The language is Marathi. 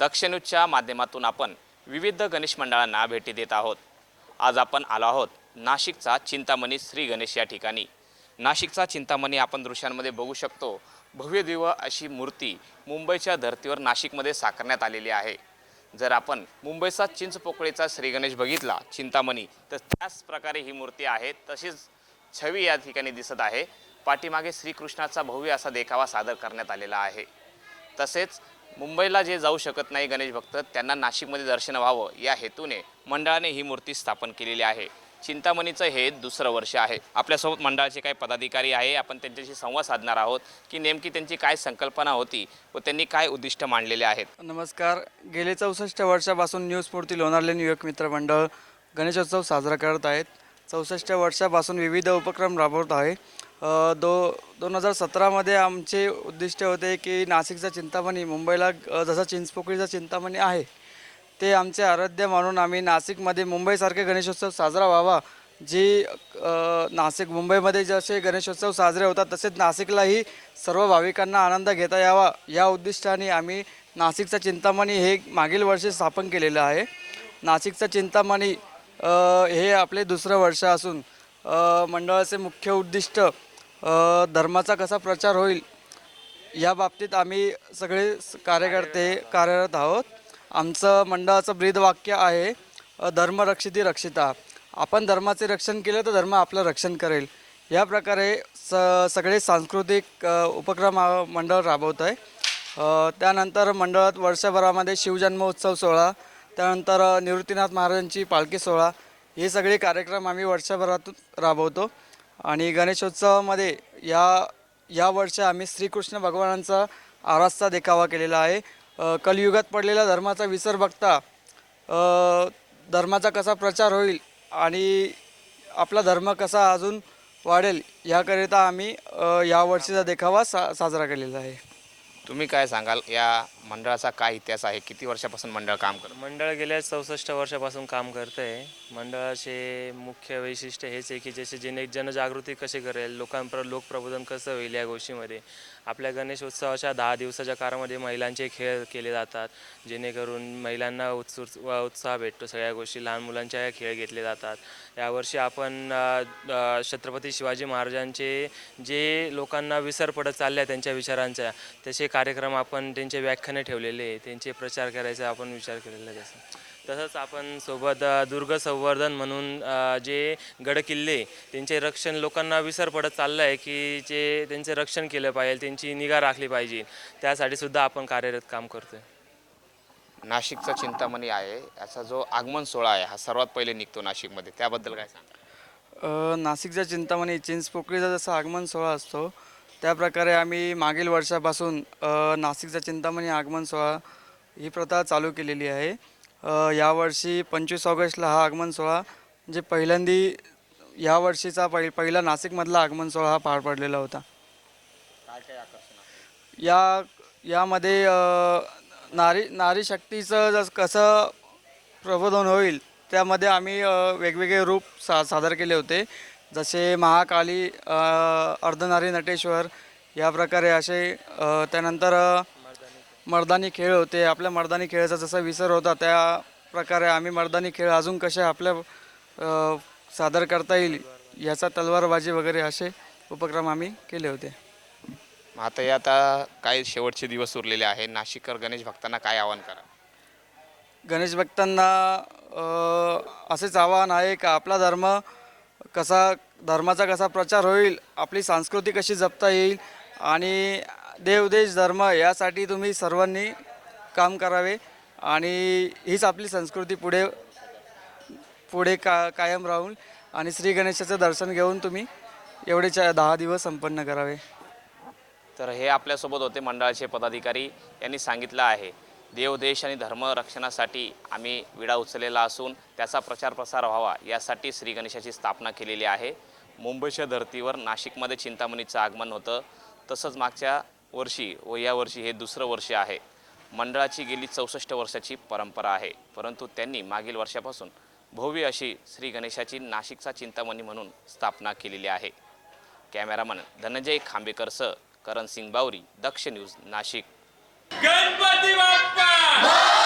दक्षिणच्या माध्यमातून आपण विविध गणेश मंडळांना भेटी देत आहोत. आज आपण आलो आहोत नाशिकचा चिंतामणी श्री गणेश या ठिकाणी. नाशिकचा चिंतामणी आपण दृश्यांमध्ये बघू शकतो. भव्य अशी मूर्ती मुंबईच्या धर्तीवर नाशिकमध्ये साकारण्यात आलेली आहे. जर आपण मुंबईचा चिंचपोकळीचा श्रीगणेश बघितला चिंतामणी तर त्याच प्रकारे ही मूर्ती आहे. तशीच छवी या ठिकाणी दिसत आहे. पाठीमागे श्रीकृष्णाचा भव्य असा देखावा सादर करण्यात आलेला आहे. तसेच मुंबईला जे जाऊ शकत नाही गणेश भक्त त्यांना नाशिकमध्ये दर्शन व्हावं या हेतूने मंडळाने ही मूर्ती स्थापन केलेली आहे. चिंतामणीचं हे दुसरं वर्ष आहे. आपल्यासोबत मंडळाचे काही पदाधिकारी आहे. आपण त्यांच्याशी संवाद साधणार आहोत की नेमकी त्यांची काय संकल्पना होती व त्यांनी काय उद्दिष्ट मांडलेले आहेत. नमस्कार. गेले चौसष्ट वर्षापासून न्यूज स्फूर्ती लोणारलेन युवक मित्र मंडळ गणेशोत्सव साजरा करत आहेत. चौसष्ट वर्षापासून विविध उपक्रम राबवत आहे. दो दोन हजार सतरामध्ये आमचे उद्दिष्ट होते की नाशिकचा चिंतामणी मुंबईला जसा चिंचपोकळीचा चिंतामणी आहे ते आमचे आराध्य मानून आम्ही नाशिकमध्ये मुंबईसारखे गणेशोत्सव साजरा व्हावा. जी नाशिक मुंबईमध्ये जसे गणेशोत्सव साजरे होतात तसेच नाशिकलाही सर्व भाविकांना आनंद घेता यावा या उद्दिष्टाने आम्ही नाशिकचा चिंतामणी हे मागील वर्षी स्थापन केलेलं आहे. नाशिकचा चिंतामणी हे आपले दुसरं वर्ष असून मंडळाचे मुख्य उद्दिष्ट धर्माचा कसा प्रचार होईल या बाबतीत आम्ही सगळे कार्यकर्ते कार्यरत आहोत. आमचं मंडळाचं ब्रीदवाक्य आहे धर्म रक्षिती रक्षिता. आपण धर्माचे रक्षण केलं तर धर्म आपलं रक्षण करेल. या प्रकारे स सगळे सांस्कृतिक उपक्रम मंडळ राबवत आहे त्यानंतर मंडळात वर्षभरामध्ये शिवजन्मोत्सव सोहळा त्यानंतर निवृत्तीनाथ महाराजांची पालखी सोहळा हे सगळे कार्यक्रम आम्ही वर्षभरातून राबवतो. आणि गणेशोत्सवामध्ये या या वर्षी आम्ही श्रीकृष्ण भगवानांचा आरासचा देखावा केलेला आहे. कलियुगात पडलेला धर्माचा विसर बघता धर्माचा कसा प्रचार होईल आणि आपला धर्म कसा अजून वाढेल याकरिता आम्ही या वर्षीचा देखावा सा साजरा केलेला आहे. तुम्ही काय सांगाल या मंडळाचा काय इतिहास आहे? किती वर्षापासून मंडळ काम करतं? मंडळ गेल्या चौसष्ट वर्षापासून काम करतं आहे मंडळाचे मुख्य वैशिष्ट्य हेच आहे की जसे जेणे जनजागृती कशी करेल लोकांप्र लोकप्रबोधन कसं होईल या गोष्टीमध्ये. आपल्या गणेशोत्सवाच्या दहा दिवसाच्या काळामध्ये महिलांचे खेळ केले जातात जेणेकरून महिलांना उत्सुर उत्साह भेटतो. सगळ्या गोष्टी लहान मुलांच्या खेळ घेतले जातात. यावर्षी आपण छत्रपती शिवाजी महाराजांचे जे लोकांना विसर पडत चालल्या त्यांच्या विचारांचा तसे कार्यक्रम आपण त्यांचे व्याख्या व्याख्याने ठेवलेले आहे त्यांचे प्रचार करायचा आपण विचार केलेला आहे. तसं तसंच आपण सोबत दुर्ग संवर्धन म्हणून जे गडकिल्ले त्यांचे रक्षण लोकांना विसर पडत चाललं आहे की जे त्यांचे रक्षण केलं पाहिजे त्यांची निगा राखली पाहिजे त्यासाठी सुद्धा आपण कार्यरत काम करतोय. नाशिकचा चिंतामणी आहे याचा जो आगमन सोहळा आहे हा सर्वात पहिले निघतो नाशिकमध्ये. त्याबद्दल काय सांगा अ, नाशिकच्या चिंतामणी चिंचपोकळीचा जसा आगमन सोहळा असतो त्याप्रकारे आम्ही मागील वर्षापासून नाशिकचा चिंतामणी आगमन सोहळा ही प्रथा चालू केलेली आहे. यावर्षी पंचवीस ऑगस्टला हा आगमन सोहळा म्हणजे पहिल्यांदी या वर्षीचा पहि पहिला नाशिकमधला आगमन सोहळा हा पार पडलेला होता. या यामध्ये नारी नारी शक्तीचं जस कसं प्रबोधन होईल त्यामध्ये आम्ही वेगवेगळे रूप सा सादर केले होते. जसे महाकाली अर्धनारी नटेश्वर या प्रकारे असे त्यानंतर मर्दानी खेळ होते. आपल्या मर्दानी खेळाचा जसा विसर होता त्या प्रकारे आम्ही मर्दानी खेळ अजून कसे आपल्या सादर करता येईल याचा तलवारबाजी वगैरे असे उपक्रम आम्ही केले होते. आता हे आता काय शेवटचे दिवस उरलेले आहे? नाशिककर गणेश भक्तांना काय आवाहन करा? गणेश भक्तांना असेच आवाहन आहे का? आपला धर्म कसा धर्माचा कसा प्रचार होईल आपली संस्कृती कशी जपता येईल आणि देवदेश धर्म यासाठी तुम्ही सर्वांनी काम करावे आणि हीच आपली संस्कृती पुढे पुढे का कायम राहून आणि श्री गणेशाचं दर्शन घेऊन तुम्ही एवढे चा दहा दिवस संपन्न करावे. तर हे आपल्यासोबत होते मंडळाचे पदाधिकारी यांनी सांगितलं आहे. देव देश आणि धर्म रक्षणासाठी आम्ही विडा उचललेला असून त्याचा प्रचार प्रसार व्हावा यासाठी श्री गणेशाची स्थापना केलेली आहे. मुंबईच्या धर्तीवर नाशिकमध्ये चिंतामणीचं आगमन होतं. तसंच मागच्या वर्षी व या वर्षी हे दुसरं वर्ष आहे. मंडळाची गेली चौसष्ट वर्षाची परंपरा आहे. परंतु त्यांनी मागील वर्षापासून भव्य अशी श्री गणेशाची नाशिकचा चिंतामणी म्हणून स्थापना केलेली आहे. कॅमेरामन धनंजय खांबेकरसह करण सिंग बावरी दक्ष न्यूज नाशिक. ગણપતિ બાપ્પા!